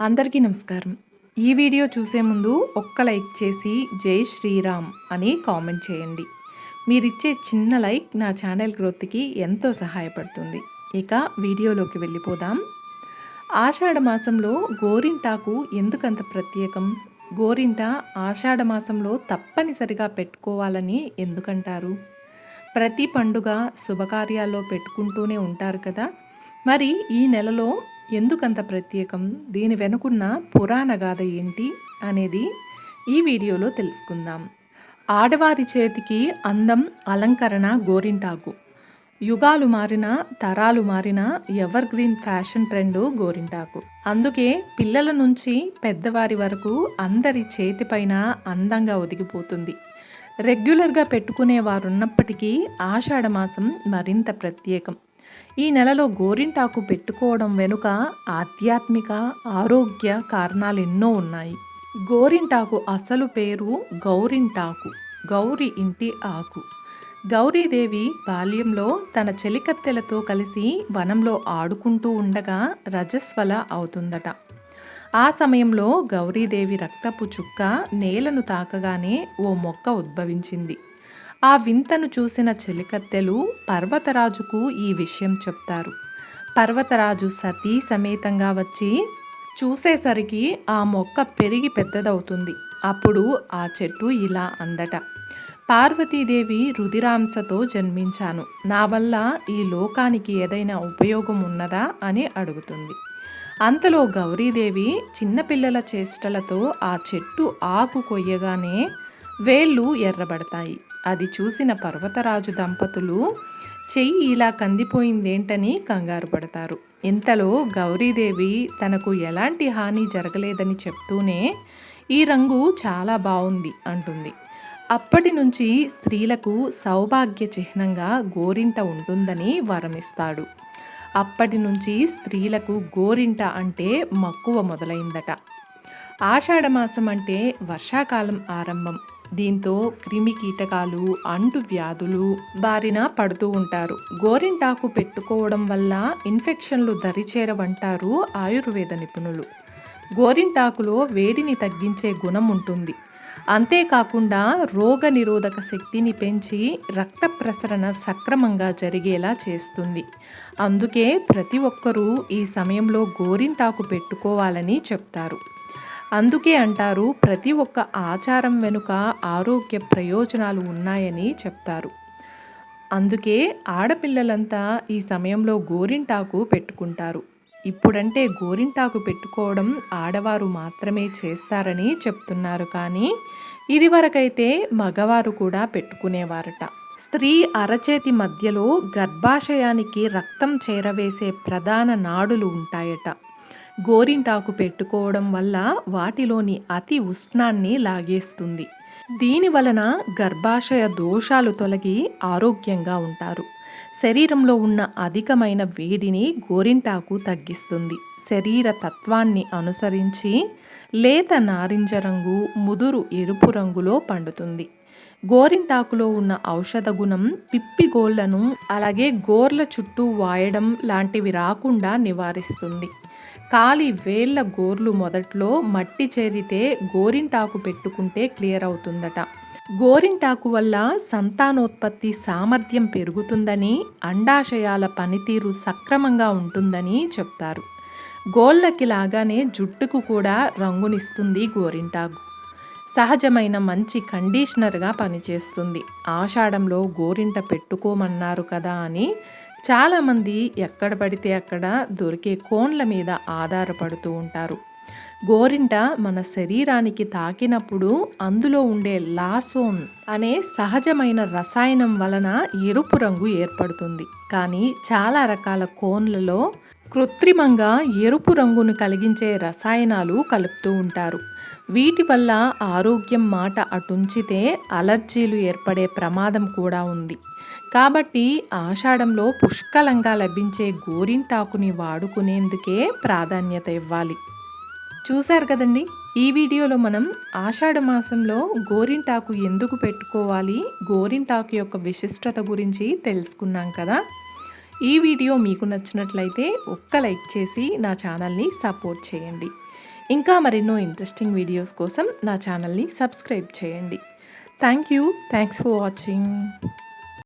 అందరికీ నమస్కారం. ఈ వీడియో చూసే ముందు ఒక్క లైక్ చేసి జై శ్రీరామ్ అని కామెంట్ చేయండి. మీరిచ్చే చిన్న లైక్ నా ఛానల్ గ్రోత్కి ఎంతో సహాయపడుతుంది. ఇక వీడియోలోకి వెళ్ళిపోదాం. ఆషాఢ మాసంలో గోరింటాకు ఎందుకంత ప్రత్యేకం? గోరింట ఆషాఢ మాసంలో తప్పనిసరిగా పెట్టుకోవాలని ఎందుకంటారు? ప్రతి పండుగ శుభకార్యాల్లో పెట్టుకుంటూనే ఉంటారు కదా? మరి ఈ నెలలో ఎందుకంత ప్రత్యేకం? దీని వెనుకున్న పురాణ గాథ ఏంటి? అనేది ఈ వీడియోలో తెలుసుకుందాం. ఆడవారి చేతికి అందం అలంకరణ గోరింటాకు. యుగాలు మారినా తరాలు మారినా ఎవర్ గ్రీన్ ఫ్యాషన్ ట్రెండ్ గోరింటాకు. అందుకే పిల్లల నుంచి పెద్దవారి వరకు అందరి చేతిపైన అందంగా ఒదిగిపోతుంది. రెగ్యులర్గా పెట్టుకునే వారున్నప్పటికీ ఆషాఢమాసం ఆషాఢ మాసం మరింత ప్రత్యేకం. ఈ నెలలో గోరింటాకు పెట్టుకోవడం వెనుక ఆధ్యాత్మిక ఆరోగ్య కారణాలు ఎన్నో ఉన్నాయి. గోరింటాకు అసలు పేరు గౌరింటాకు గౌరి ఇంటి ఆకు. గౌరీదేవి బాల్యంలో తన చెలికత్తెలతో కలిసి వనంలో ఆడుకుంటూ ఉండగా రజస్వల అవుతుందట. ఆ సమయంలో గౌరీదేవి రక్తపు చుక్క నేలను తాకగానే ఓ మొక్క ఉద్భవించింది. ఆ వింతను చూసిన చెలికత్తెలు పర్వతరాజుకు ఈ విషయం చెప్తారు. పర్వతరాజు సతీ సమేతంగా వచ్చి చూసేసరికి ఆ మొక్క పెరిగి పెద్దదవుతుంది. అప్పుడు ఆ చెట్టు ఇలా అందట. పార్వతీదేవి రుధిరాంశతో జన్మించాను. నా వల్ల ఈ లోకానికి ఏదైనా ఉపయోగం ఉన్నదా అని అడుగుతుంది. అంతలో గౌరీదేవి చిన్నపిల్లల చేష్టలతో ఆ చెట్టు ఆకు కొయ్యగానే వేళ్ళు ఎర్రబడతాయి. అది చూసిన పర్వతరాజు దంపతులు చెయ్యి ఇలా కందిపోయిందేంటని కంగారు పడతారు. ఇంతలో గౌరీదేవి తనకు ఎలాంటి హాని జరగలేదని చెప్తూనే ఈ రంగు చాలా బాగుంది అంటుంది. అప్పటి నుంచి స్త్రీలకు సౌభాగ్య చిహ్నంగా గోరింట ఉంటుందని వరమిస్తాడు. అప్పటి నుంచి స్త్రీలకు గోరింట అంటే మక్కువ మొదలైందట. ఆషాఢమాసం అంటే వర్షాకాలం ఆరంభం. దీంతో క్రిమి కీటకాలు అంటు వ్యాధులు బారిన పడుతూ ఉంటారు. గోరింటాకు పెట్టుకోవడం వల్ల ఇన్ఫెక్షన్లు దరిచేరవంటారు ఆయుర్వేద నిపుణులు. గోరింటాకులో వేడిని తగ్గించే గుణం ఉంటుంది. అంతేకాకుండా రోగ నిరోధక శక్తిని పెంచి రక్త ప్రసరణ సక్రమంగా జరిగేలా చేస్తుంది. అందుకే ప్రతి ఒక్కరూ ఈ సమయంలో గోరింటాకు పెట్టుకోవాలని చెప్తారు. అందుకే అంటారు ప్రతి ఒక్క ఆచారం వెనుక ఆరోగ్య ప్రయోజనాలు ఉన్నాయని చెప్తారు. అందుకే ఆడపిల్లలంతా ఈ సమయంలో గోరింటాకు పెట్టుకుంటారు. ఇప్పుడంటే గోరింటాకు పెట్టుకోవడం ఆడవారు మాత్రమే చేస్తారని చెప్తున్నారు కానీ ఇదివరకైతే మగవారు కూడా పెట్టుకునేవారట. స్త్రీ అరచేతి మధ్యలో గర్భాశయానికి రక్తం చేరవేసే ప్రధాన నాడులు ఉంటాయట. గోరింటాకు పెట్టుకోవడం వల్ల వాటిలోని అతి ఉష్ణాన్ని లాగేస్తుంది. దీని వలన గర్భాశయ దోషాలు తొలగి ఆరోగ్యంగా ఉంటారు. శరీరంలో ఉన్న అధికమైన వేడిని గోరింటాకు తగ్గిస్తుంది. శరీర తత్వాన్ని అనుసరించి లేత నారింజ రంగు ముదురు ఎరుపు రంగులో పండుతుంది. గోరింటాకులో ఉన్న ఔషధ గుణం పిప్పిగోళ్ళను అలాగే గోర్ల చుట్టూ వాయడం లాంటివి రాకుండా నివారిస్తుంది. కాలి వేళ్ళ గోర్లు మొదట్లో మట్టి చేరితే గోరింటాకు పెట్టుకుంటే క్లియర్ అవుతుందట. గోరింటాకు వల్ల సంతానోత్పత్తి సామర్థ్యం పెరుగుతుందని అండాశయాల పనితీరు సక్రమంగా ఉంటుందని చెప్తారు. గోళ్ళకి లాగానే జుట్టుకు కూడా రంగునిస్తుంది గోరింటాకు. సహజమైన మంచి కండిషనర్గా పనిచేస్తుంది. ఆషాఢంలో గోరింట పెట్టుకోమన్నారు కదా అని చాలామంది ఎక్కడ పడితే అక్కడ దొరికే కోన్ల మీద ఆధారపడుతూ ఉంటారు. గోరింట మన శరీరానికి తాకినప్పుడు అందులో ఉండే లాసోన్ అనే సహజమైన రసాయనం వలన ఎరుపు రంగు ఏర్పడుతుంది. కానీ చాలా రకాల కోన్లలో కృత్రిమంగా ఎరుపు రంగును కలిగించే రసాయనాలు కలుపుతూ ఉంటారు. వీటి వల్ల ఆరోగ్యం మాట అటుంచితే అలర్జీలు ఏర్పడే ప్రమాదం కూడా ఉంది. కాబట్టి ఆషాఢంలో పుష్కలంగా లభించే గోరింటాకుని వాడుకునేందుకే ప్రాధాన్యత ఇవ్వాలి. చూశారు కదండి? ఈ వీడియోలో మనం ఆషాఢ మాసంలో గోరింటాకు ఎందుకు పెట్టుకోవాలి? గోరింటాకు యొక్క విశిష్టత గురించి తెలుసుకున్నాం కదా? ఈ వీడియో మీకు నచ్చినట్లయితే ఒక్క లైక్ చేసి నా ఛానల్ని సపోర్ట్ చేయండి. ఇంకా మరెన్నో ఇంట్రెస్టింగ్ వీడియోస్ కోసం నా ఛానల్ని సబ్స్క్రైబ్ చేయండి. Thank you thanks for watching